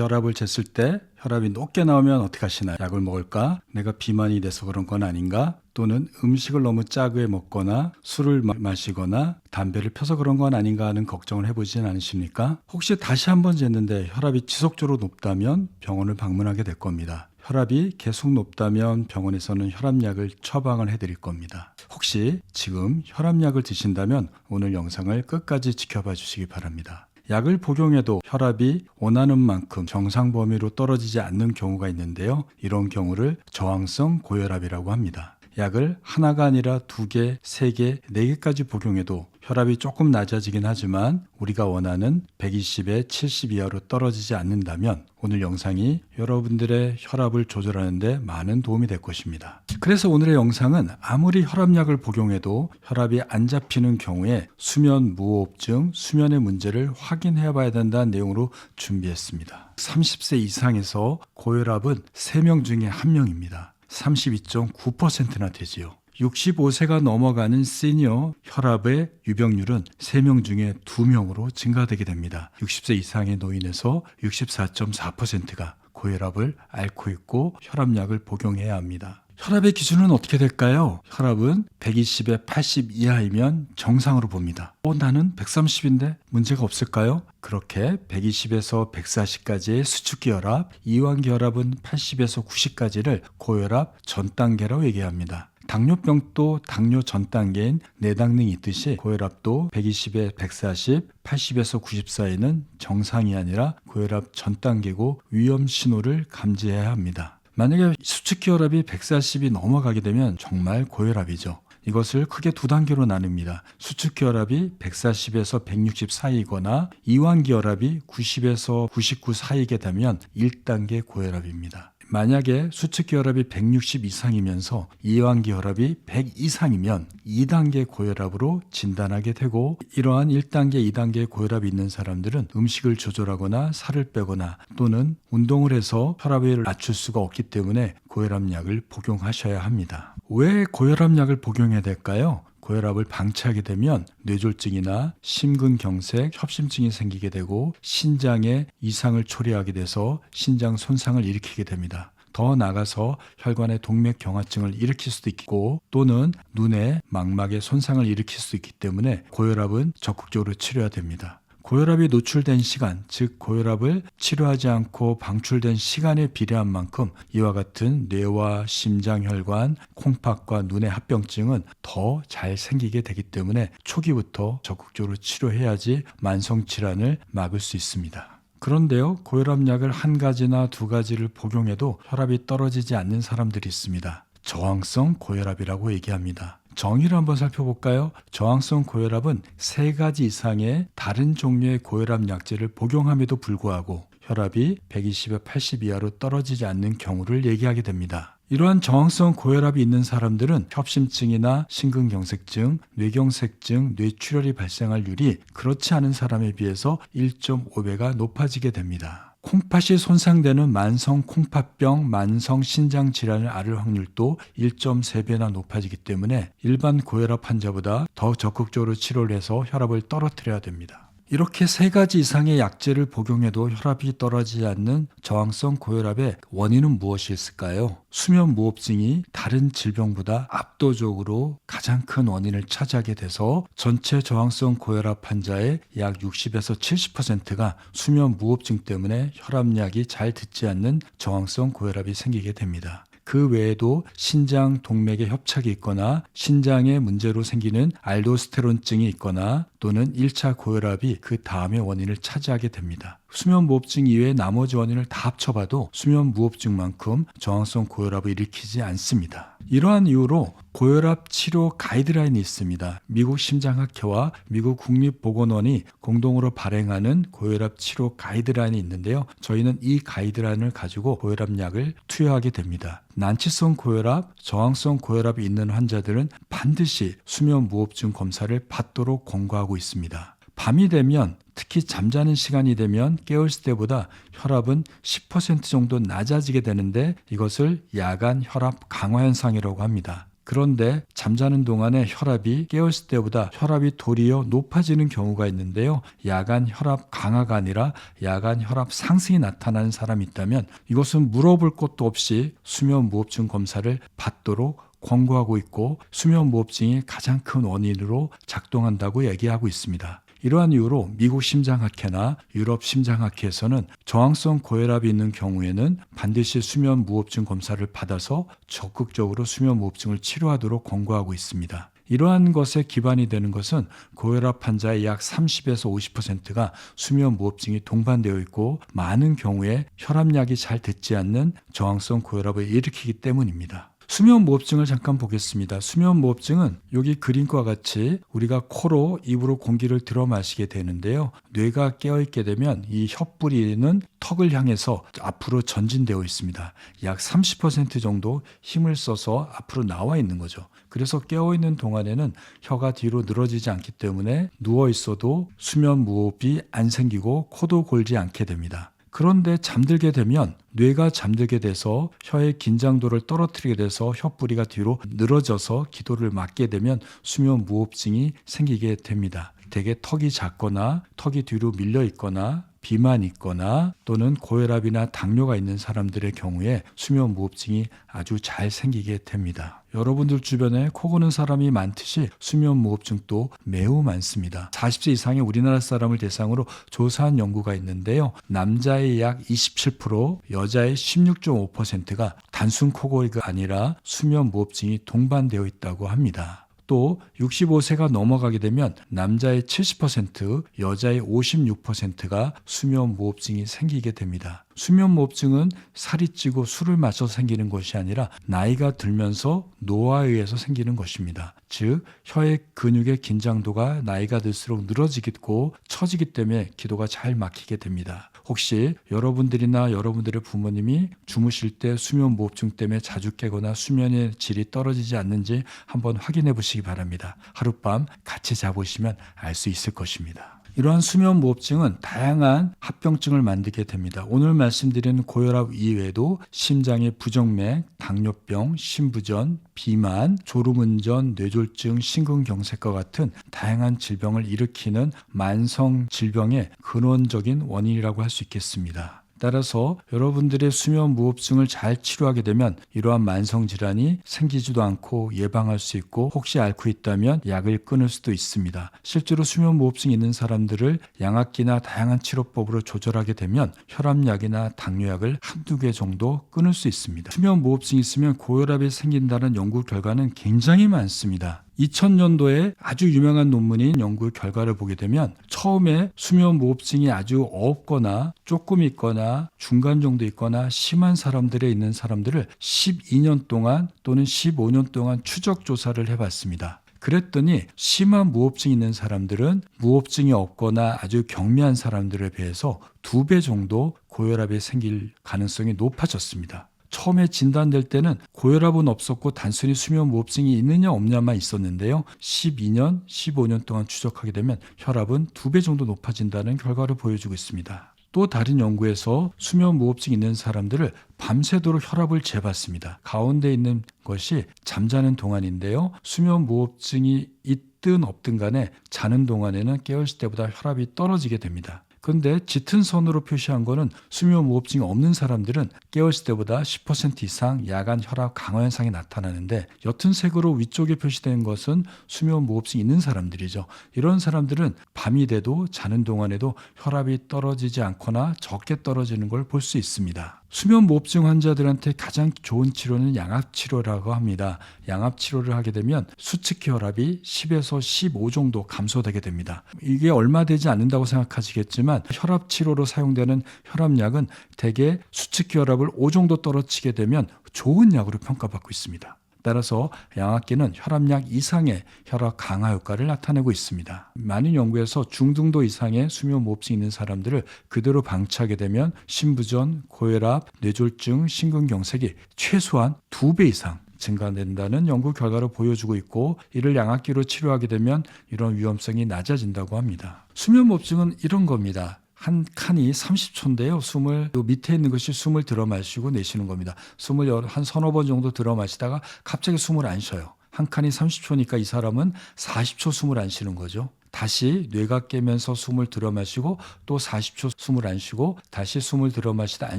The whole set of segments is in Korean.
혈압을 쟀을 때 혈압이 높게 나오면 어떻게 하시나요? 약을 먹을까? 내가 비만이 돼서 그런 건 아닌가? 또는 음식을 너무 짜게 먹거나 술을 마- 마시거나 담배를 펴서 그런 건 아닌가 하는 걱정을 해보진 않으십니까? 혹시 다시 한번 쟀는데 혈압이 지속적으로 높다면 병원을 방문하게 될 겁니다. 혈압이 계속 높다면 병원에서는 혈압약을 처방을 해드릴 겁니다. 혹시 지금 혈압약을 드신다면 오늘 영상을 끝까지 지켜봐 주시기 바랍니다. 약을 복용해도 혈압이 원하는 만큼 정상 범위로 떨어지지 않는 경우가 있는데요. 이런 경우를 저항성 고혈압이라고 합니다. 약을 하나가 아니라 두 개, 세 개, 네 개까지 복용해도 혈압이 조금 낮아지긴 하지만 우리가 원하는 120에 70 이하로 떨어지지 않는다면 오늘 영상이 여러분들의 혈압을 조절하는데 많은 도움이 될 것입니다. 그래서 오늘의 영상은 아무리 혈압약을 복용해도 혈압이 안 잡히는 경우에 수면 무호흡증, 수면의 문제를 확인해 봐야 된다는 내용으로 준비했습니다. 30세 이상에서 고혈압은 3명 중에 1명입니다. 32.9%나 되지요. 65세가 넘어가는 시니어 혈압의 유병률은 3명 중에 2명으로 증가되게 됩니다. 60세 이상의 노인에서 64.4%가 고혈압을 앓고 있고 혈압약을 복용해야 합니다. 혈압의 기준은 어떻게 될까요? 혈압은 120에 80 이하이면 정상으로 봅니다. 어, 나는 130인데 문제가 없을까요? 그렇게 120에서 140까지의 수축기 혈압, 이완기 혈압은 80에서 90까지를 고혈압 전 단계라고 얘기합니다. 당뇨병도 당뇨 전 단계인 내당능이 있듯이 고혈압도 120에 140, 80에서 90 사이는 정상이 아니라 고혈압 전 단계고 위험 신호를 감지해야 합니다. 만약에 수축기 혈압이 140이 넘어가게 되면 정말 고혈압이죠. 이것을 크게 두 단계로 나눕니다. 수축기 혈압이 140에서 160 사이거나 이완기 혈압이 90에서 99 사이게 되면 1단계 고혈압입니다. 만약에 수축기 혈압이 160 이상이면서 이완기 혈압이 100 이상이면 2단계 고혈압으로 진단하게 되고 이러한 1단계, 2단계 고혈압이 있는 사람들은 음식을 조절하거나 살을 빼거나 또는 운동을 해서 혈압을 낮출 수가 없기 때문에 고혈압약을 복용하셔야 합니다. 왜 고혈압약을 복용해야 될까요? 고혈압을 방치하게 되면 뇌졸중이나 심근경색, 협심증이 생기게 되고 신장에 이상을 초래하게 돼서 신장 손상을 일으키게 됩니다. 더 나가서 혈관의 동맥 경화증을 일으킬 수도 있고 또는 눈에 망막에 손상을 일으킬 수도 있기 때문에 고혈압은 적극적으로 치료해야 됩니다. 고혈압이 노출된 시간, 즉 고혈압을 치료하지 않고 방출된 시간에 비례한 만큼 이와 같은 뇌와 심장혈관, 콩팥과 눈의 합병증은 더 잘 생기게 되기 때문에 초기부터 적극적으로 치료해야지 만성 질환을 막을 수 있습니다. 그런데요, 고혈압약을 한 가지나 두 가지를 복용해도 혈압이 떨어지지 않는 사람들이 있습니다. 저항성 고혈압이라고 얘기합니다. 정의를 한번 살펴볼까요? 저항성 고혈압은 세 가지 이상의 다른 종류의 고혈압 약제를 복용함에도 불구하고 혈압이 120에 80 이하로 떨어지지 않는 경우를 얘기하게 됩니다. 이러한 저항성 고혈압이 있는 사람들은 협심증이나 심근경색증, 뇌경색증, 뇌출혈이 발생할 률이 그렇지 않은 사람에 비해서 1.5배가 높아지게 됩니다. 콩팥이 손상되는 만성 콩팥병, 만성 신장 질환을 앓을 확률도 1.3배나 높아지기 때문에 일반 고혈압 환자보다 더 적극적으로 치료를 해서 혈압을 떨어뜨려야 됩니다. 이렇게 세 가지 이상의 약제를 복용해도 혈압이 떨어지지 않는 저항성 고혈압의 원인은 무엇이 있을까요? 수면 무호흡증이 다른 질병보다 압도적으로 가장 큰 원인을 차지하게 돼서 전체 저항성 고혈압 환자의 약 60에서 70%가 수면 무호흡증 때문에 혈압약이 잘 듣지 않는 저항성 고혈압이 생기게 됩니다. 그 외에도 신장 동맥에 협착이 있거나 신장에 문제로 생기는 알도스테론증이 있거나 또는 1차 고혈압이 그 다음의 원인을 차지하게 됩니다. 수면 무호흡증 이외의 나머지 원인을 다 합쳐봐도 수면 무호흡증만큼 저항성 고혈압을 일으키지 않습니다. 이러한 이유로 고혈압 치료 가이드라인이 있습니다. 미국 심장학회와 미국 국립보건원이 공동으로 발행하는 고혈압 치료 가이드라인이 있는데요. 저희는 이 가이드라인을 가지고 고혈압 약을 투여하게 됩니다. 난치성 고혈압, 저항성 고혈압이 있는 환자들은 반드시 수면 무호흡증 검사를 받도록 권고하고 있습니다. 밤이 되면 특히 잠자는 시간이 되면 깨어있을 때보다 혈압은 10% 정도 낮아지게 되는데 이것을 야간 혈압 강화 현상이라고 합니다. 그런데 잠자는 동안에 혈압이 깨었을 때보다 혈압이 도리어 높아지는 경우가 있는데요. 야간 혈압 강화가 아니라 야간 혈압 상승이 나타나는 사람이 있다면 이것은 물어볼 것도 없이 수면 무호흡증 검사를 받도록 권고하고 있고 수면 무호흡증이 가장 큰 원인으로 작동한다고 얘기하고 있습니다. 이러한 이유로 미국 심장학회나 유럽 심장학회에서는 저항성 고혈압이 있는 경우에는 반드시 수면 무호흡증 검사를 받아서 적극적으로 수면 무호흡증을 치료하도록 권고하고 있습니다. 이러한 것에 기반이 되는 것은 고혈압 환자의 약 30에서 50%가 수면 무호흡증이 동반되어 있고 많은 경우에 혈압약이 잘 듣지 않는 저항성 고혈압을 일으키기 때문입니다. 수면 무호흡증을 잠깐 보겠습니다. 수면 무호흡증은 여기 그림과 같이 우리가 코로 입으로 공기를 들어 마시게 되는데요. 뇌가 깨어 있게 되면 이 혀뿌리는 턱을 향해서 앞으로 전진되어 있습니다. 약 30% 정도 힘을 써서 앞으로 나와 있는 거죠. 그래서 깨어 있는 동안에는 혀가 뒤로 늘어지지 않기 때문에 누워 있어도 수면 무호흡이 안 생기고 코도 골지 않게 됩니다. 그런데 잠들게 되면 뇌가 잠들게 돼서 혀의 긴장도를 떨어뜨리게 돼서 혀뿌리가 뒤로 늘어져서 기도를 막게 되면 수면 무호흡증이 생기게 됩니다. 대개 턱이 작거나 턱이 뒤로 밀려 있거나 비만 있거나 또는 고혈압이나 당뇨가 있는 사람들의 경우에 수면 무호흡증이 아주 잘 생기게 됩니다. 여러분들 주변에 코 고는 사람이 많듯이 수면 무호흡증도 매우 많습니다. 40세 이상의 우리나라 사람을 대상으로 조사한 연구가 있는데요. 남자의 약 27%, 여자의 16.5%가 단순 코골이가 아니라 수면 무호흡증이 동반되어 있다고 합니다. 또 65세가 넘어가게 되면 남자의 70%, 여자의 56%가 수면 무호흡증이 생기게 됩니다. 수면 무호흡증은 살이 찌고 술을 마셔서 생기는 것이 아니라 나이가 들면서 노화에 의해서 생기는 것입니다. 즉 혀의 근육의 긴장도가 나이가 들수록 늘어지고 처지기 때문에 기도가 잘 막히게 됩니다. 혹시 여러분들이나 여러분들의 부모님이 주무실 때 수면 무호흡증 때문에 자주 깨거나 수면의 질이 떨어지지 않는지 한번 확인해 보시기 바랍니다. 하룻밤 같이 자보시면 알 수 있을 것입니다. 이러한 수면 무호흡증은 다양한 합병증을 만들게 됩니다. 오늘 말씀드린 고혈압 이외에도 심장의 부정맥, 당뇨병, 심부전, 비만, 졸음운전, 뇌졸중, 심근경색과 같은 다양한 질병을 일으키는 만성 질병의 근원적인 원인이라고 할 수 있겠습니다. 따라서 여러분들의 수면 무호흡증을 잘 치료하게 되면 이러한 만성 질환이 생기지도 않고 예방할 수 있고 혹시 앓고 있다면 약을 끊을 수도 있습니다. 실제로 수면 무호흡증 있는 사람들을 양압기나 다양한 치료법으로 조절하게 되면 혈압약이나 당뇨약을 한두 개 정도 끊을 수 있습니다. 수면 무호흡증이 있으면 고혈압이 생긴다는 연구 결과는 굉장히 많습니다. 2000년도에 아주 유명한 논문인 연구 결과를 보게 되면 처음에 수면 무호흡증이 아주 없거나 조금 있거나 중간 정도 있거나 심한 사람들에 있는 사람들을 12년 동안 또는 15년 동안 추적 조사를 해봤습니다. 그랬더니 심한 무호흡증 있는 사람들은 무호흡증이 없거나 아주 경미한 사람들에 비해서 두 배 정도 고혈압이 생길 가능성이 높아졌습니다. 처음에 진단될 때는 고혈압은 없었고 단순히 수면 무호흡증이 있느냐 없냐만 있었는데요. 12년, 15년 동안 추적하게 되면 혈압은 두 배 정도 높아진다는 결과를 보여주고 있습니다. 또 다른 연구에서 수면 무호흡증 있는 사람들을 밤새도록 혈압을 재봤습니다. 가운데 있는 것이 잠자는 동안인데요. 수면 무호흡증이 있든 없든 간에 자는 동안에는 깨어있을 때보다 혈압이 떨어지게 됩니다. 근데 짙은 선으로 표시한 거는 수면 무호흡증이 없는 사람들은 깨어있을 때보다 10% 이상 야간 혈압 강화 현상이 나타나는데 옅은 색으로 위쪽에 표시된 것은 수면 무호흡증이 있는 사람들이죠. 이런 사람들은 밤이 돼도 자는 동안에도 혈압이 떨어지지 않거나 적게 떨어지는 걸 볼 수 있습니다. 수면 무호흡증 환자들한테 가장 좋은 치료는 양압 치료라고 합니다. 양압 치료를 하게 되면 수축기 혈압이 10에서 15 정도 감소되게 됩니다. 이게 얼마 되지 않는다고 생각하시겠지만 혈압 치료로 사용되는 혈압약은 대개 수축기 혈압을 5 정도 떨어지게 되면 좋은 약으로 평가받고 있습니다. 따라서 양압기는 혈압약 이상의 혈압 강화 효과를 나타내고 있습니다. 많은 연구에서 중등도 이상의 수면 무호흡증 있는 사람들을 그대로 방치하게 되면 심부전, 고혈압, 뇌졸중, 심근경색이 최소한 두배 이상 증가된다는 연구 결과를 보여주고 있고 이를 양압기로 치료하게 되면 이런 위험성이 낮아진다고 합니다. 수면 무호흡증은 이런 겁니다. 한 칸이 30초인데요. 숨을 요 밑에 있는 것이 숨을 들어 마시고 내쉬는 겁니다. 숨을 한 서너 번 정도 들어 마시다가 갑자기 숨을 안 쉬어요. 한 칸이 30초니까 이 사람은 40초 숨을 안 쉬는 거죠. 다시 뇌가 깨면서 숨을 들여 마시고 또 40초 숨을 안 쉬고 다시 숨을 들여 마시다 안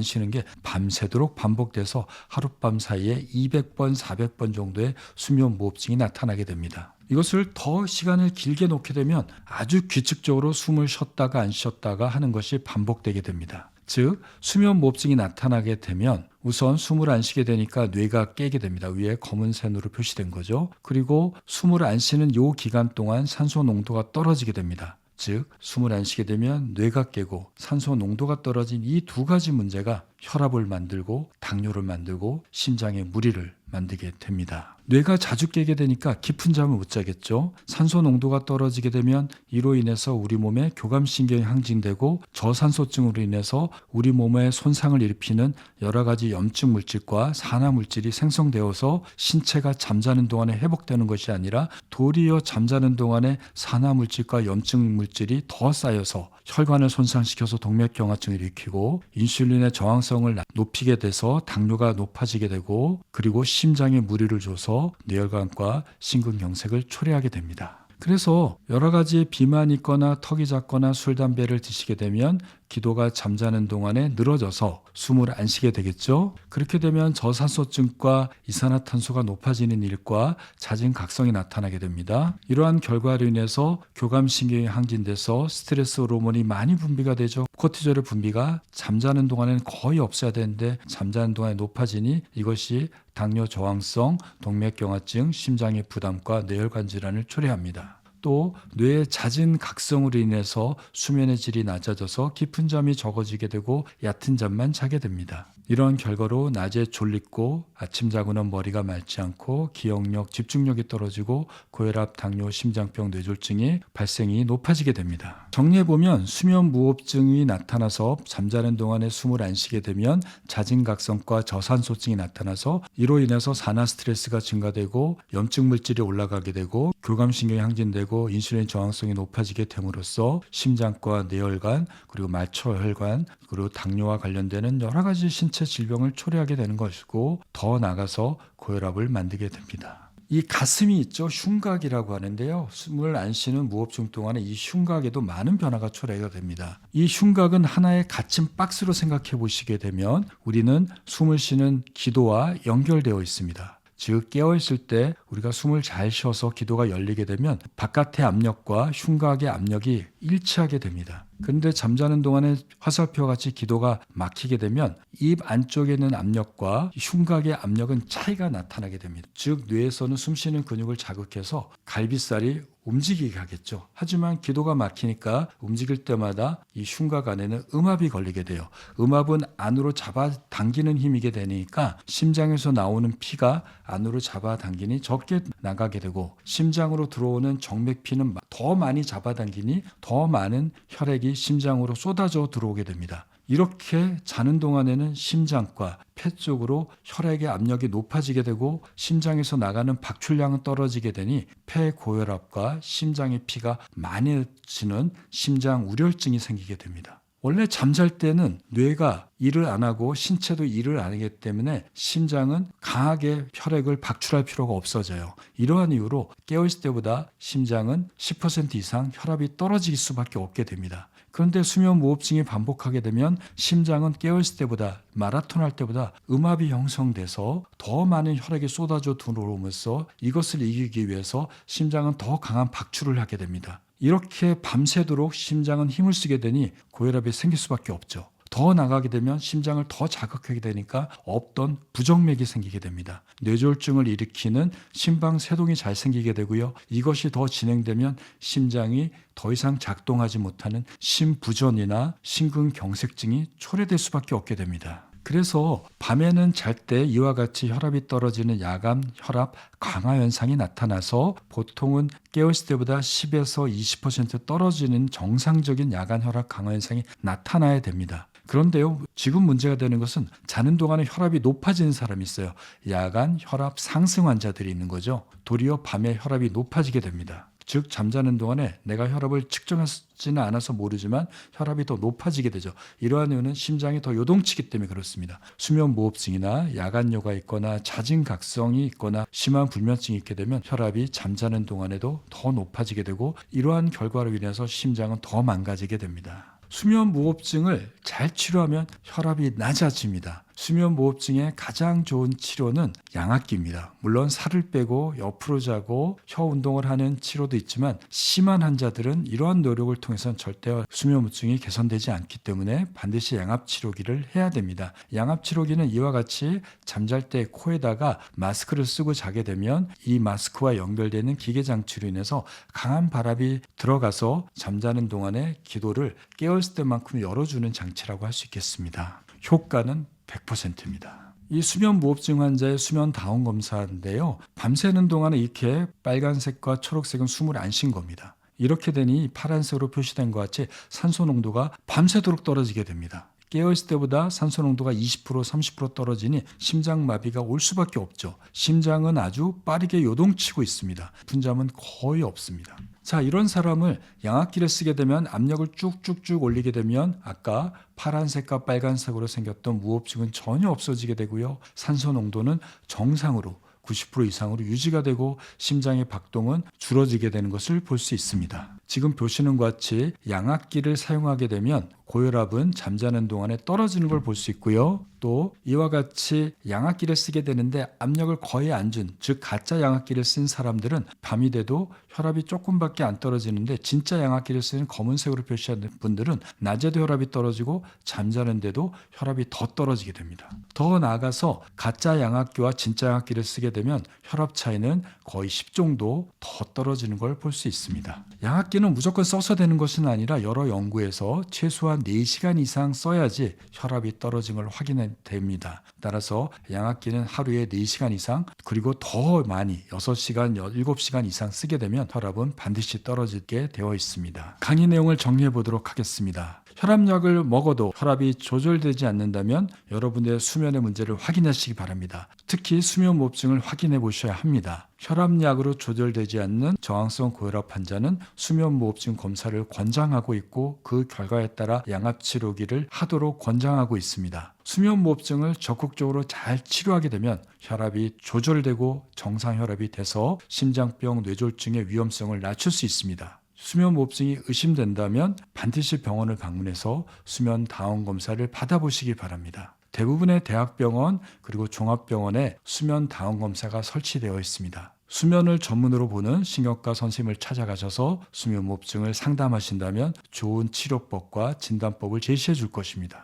쉬는 게 밤새도록 반복돼서 하룻밤 사이에 200번, 400번 정도의 수면 무호흡증이 나타나게 됩니다. 이것을 더 시간을 길게 놓게 되면 아주 규칙적으로 숨을 쉬었다가 안 쉬었다가 하는 것이 반복되게 됩니다. 즉 수면 무호흡증이 나타나게 되면 우선 숨을 안 쉬게 되니까 뇌가 깨게 됩니다. 위에 검은 펜으로 표시된 거죠. 그리고 숨을 안 쉬는 요 기간 동안 산소 농도가 떨어지게 됩니다. 즉 숨을 안 쉬게 되면 뇌가 깨고 산소 농도가 떨어진 이 두 가지 문제가 혈압을 만들고 당뇨를 만들고 심장에 무리를 만들게 됩니다. 뇌가 자주 깨게 되니까 깊은 잠을 못 자겠죠. 산소 농도가 떨어지게 되면 이로 인해서 우리 몸에 교감신경이 항진되고 저산소증으로 인해서 우리 몸에 손상을 일으키는 여러 가지 염증 물질과 산화 물질이 생성되어서 신체가 잠자는 동안에 회복되는 것이 아니라 도리어 잠자는 동안에 산화 물질과 염증 물질이 더 쌓여서 혈관을 손상시켜서 동맥경화증을 일으키고 인슐린의 저항성 을 높이게 돼서 당뇨가 높아지게 되고 그리고 심장에 무리를 줘서 뇌혈관과 심근경색을 초래하게 됩니다. 그래서 여러 가지 비만이 있거나 턱이 작거나 술, 담배를 드시게 되면 기도가 잠자는 동안에 늘어져서 숨을 안 쉬게 되겠죠. 그렇게 되면 저산소증과 이산화탄소가 높아지는 일과 잦은 각성이 나타나게 됩니다. 이러한 결과로 인해서 교감신경이 항진돼서 스트레스 호르몬이 많이 분비가 되죠. 코티졸의 분비가 잠자는 동안에는 거의 없어야 되는데 잠자는 동안에 높아지니 이것이 당뇨 저항성, 동맥경화증, 심장의 부담과 뇌혈관 질환을 초래합니다. 또 뇌의 잦은 각성으로 인해서 수면의 질이 낮아져서 깊은 잠이 적어지게 되고 얕은 잠만 자게 됩니다. 이러한 결과로 낮에 졸립고 아침 자고는 머리가 맑지 않고 기억력, 집중력이 떨어지고 고혈압, 당뇨, 심장병, 뇌졸중이 발생이 높아지게 됩니다. 정리해 보면 수면 무호흡증이 나타나서 잠자는 동안에 숨을 안 쉬게 되면 잦은 각성과 저산소증이 나타나서 이로 인해서 산화 스트레스가 증가되고 염증 물질이 올라가게 되고 교감신경이 항진되고 인슐린 저항성이 높아지게 됨으로써 심장과 뇌혈관 그리고 말초혈관 그리고 당뇨와 관련되는 여러 가지 신체 질병을 초래하게 되는 것이고 더 나아가서 고혈압을 만들게 됩니다. 이 가슴이 있죠. 흉곽이라고 하는데요. 숨을 안 쉬는 무호흡증 동안에 이 흉곽에도 많은 변화가 초래가 됩니다. 이 흉곽은 하나의 갇힌 박스로 생각해 보시게 되면 우리는 숨을 쉬는 기도와 연결되어 있습니다. 즉 깨어 있을 때 우리가 숨을 잘 쉬어서 기도가 열리게 되면 바깥의 압력과 흉곽의 압력이 일치하게 됩니다. 그런데 잠자는 동안에 화살표와 같이 기도가 막히게 되면 입 안쪽에 있는 압력과 흉곽의 압력은 차이가 나타나게 됩니다. 즉 뇌에서는 숨쉬는 근육을 자극해서 갈비살이 움직이게 하겠죠. 하지만 기도가 막히니까 움직일 때마다 이 흉곽 안에는 음압이 걸리게 돼요. 음압은 안으로 잡아 당기는 힘이게 되니까 심장에서 나오는 피가 안으로 잡아 당기니 적게 나가게 되고 심장으로 들어오는 정맥피는 더 많이 잡아 당기니 더 많은 혈액이 심장으로 쏟아져 들어오게 됩니다. 이렇게 자는 동안에는 심장과 폐 쪽으로 혈액의 압력이 높아지게 되고 심장에서 나가는 박출량은 떨어지게 되니 폐 고혈압과 심장의 피가 많아지는 심장 우렬증이 생기게 됩니다. 원래 잠잘 때는 뇌가 일을 안 하고 신체도 일을 안 하기 때문에 심장은 강하게 혈액을 박출할 필요가 없어져요. 이러한 이유로 깨어있을 때보다 심장은 10% 이상 혈압이 떨어질 수밖에 없게 됩니다. 그런데 수면 무호흡증이 반복하게 되면 심장은 깨어있을 때보다 마라톤 할 때보다 음압이 형성돼서 더 많은 혈액이 쏟아져 들어오면서 이것을 이기기 위해서 심장은 더 강한 박출을 하게 됩니다. 이렇게 밤새도록 심장은 힘을 쓰게 되니 고혈압이 생길 수밖에 없죠. 더 나가게 되면 심장을 더 자극하게 되니까 없던 부정맥이 생기게 됩니다. 뇌졸중을 일으키는 심방세동이 잘 생기게 되고요. 이것이 더 진행되면 심장이 더 이상 작동하지 못하는 심부전이나 심근경색증이 초래될 수밖에 없게 됩니다. 그래서 밤에는 잘 때 이와 같이 혈압이 떨어지는 야간 혈압 강화 현상이 나타나서 보통은 깨어있을 때보다 10에서 20% 떨어지는 정상적인 야간 혈압 강화 현상이 나타나야 됩니다. 그런데요, 지금 문제가 되는 것은 자는 동안에 혈압이 높아지는 사람이 있어요. 야간 혈압 상승 환자들이 있는 거죠. 도리어 밤에 혈압이 높아지게 됩니다. 즉 잠자는 동안에 내가 혈압을 측정하지는 않아서 모르지만 혈압이 더 높아지게 되죠. 이러한 이유는 심장이 더 요동치기 때문에 그렇습니다. 수면 무호흡증이나 야간뇨가 있거나 잦은 각성이 있거나 심한 불면증이 있게 되면 혈압이 잠자는 동안에도 더 높아지게 되고 이러한 결과로 인해서 심장은 더 망가지게 됩니다. 수면 무호흡증을 잘 치료하면 혈압이 낮아집니다. 수면 무호흡증의 가장 좋은 치료는 양압기입니다. 물론 살을 빼고 옆으로 자고 혀 운동을 하는 치료도 있지만 심한 환자들은 이러한 노력을 통해서는 절대 수면 무호흡증이 개선되지 않기 때문에 반드시 양압 치료기를 해야 됩니다. 양압 치료기는 이와 같이 잠잘 때 코에다가 마스크를 쓰고 자게 되면 이 마스크와 연결되는 기계 장치로 인해서 강한 바람이 들어가서 잠자는 동안에 기도를 깨어있을 때만큼 열어주는 장치라고 할 수 있겠습니다. 효과는 100%입니다. 이 수면 무호흡증 환자의 수면 다운 검사인데요. 밤새는 동안에 이렇게 빨간색과 초록색은 숨을 안 쉰 겁니다. 이렇게 되니 파란색으로 표시된 것 같이 산소 농도가 밤새도록 떨어지게 됩니다. 깨어있을 때보다 산소 농도가 20% 30% 떨어지니 심장 마비가 올 수밖에 없죠. 심장은 아주 빠르게 요동치고 있습니다. 분잠은 거의 없습니다. 자, 이런 사람을 양압기를 쓰게 되면 압력을 쭉쭉쭉 올리게 되면 아까 파란색과 빨간색으로 생겼던 무호흡증은 전혀 없어지게 되고요. 산소 농도는 정상으로 90% 이상으로 유지가 되고 심장의 박동은 줄어들게 되는 것을 볼 수 있습니다. 지금 보시는 것 같이 양압기를 사용하게 되면 고혈압은 잠자는 동안에 떨어지는 걸 볼 수 있고요. 또 이와 같이 양압기를 쓰게 되는데 압력을 거의 안 준, 즉 가짜 양압기를 쓴 사람들은 밤이 돼도 혈압이 조금밖에 안 떨어지는데 진짜 양압기를 쓰는 검은색으로 표시하는 분들은 낮에도 혈압이 떨어지고 잠자는데도 혈압이 더 떨어지게 됩니다. 더 나아가서 가짜 양압기와 진짜 양압기를 쓰게 되면 혈압 차이는 거의 10 정도 더 떨어지는 걸 볼 수 있습니다. 양압기는 무조건 써서 되는 것은 아니라 여러 연구에서 최소한 4시간 이상 써야지 혈압이 떨어진 걸 확인해 됩니다. 따라서 양압기는 하루에 4시간 이상 그리고 더 많이 6시간, 7시간 이상 쓰게 되면 혈압은 반드시 떨어지게 되어 있습니다. 강의 내용을 정리해 보도록 하겠습니다. 혈압약을 먹어도 혈압이 조절되지 않는다면 여러분의 수면의 문제를 확인하시기 바랍니다. 특히 수면 무호흡증을 확인해 보셔야 합니다. 혈압약으로 조절되지 않는 저항성 고혈압 환자는 수면 무호흡증 검사를 권장하고 있고 그 결과에 따라 양압 치료기를 하도록 권장하고 있습니다. 수면 무호흡증을 적극적으로 잘 치료하게 되면 혈압이 조절되고 정상 혈압이 돼서 심장병 뇌졸중의 위험성을 낮출 수 있습니다. 수면 무호흡증이 의심된다면 반드시 병원을 방문해서 수면 다운 검사를 받아보시기 바랍니다. 대부분의 대학병원 그리고 종합병원에 수면 다운 검사가 설치되어 있습니다. 수면을 전문으로 보는 신경과 선생님을 찾아가셔서 수면 무호흡증을 상담하신다면 좋은 치료법과 진단법을 제시해 줄 것입니다.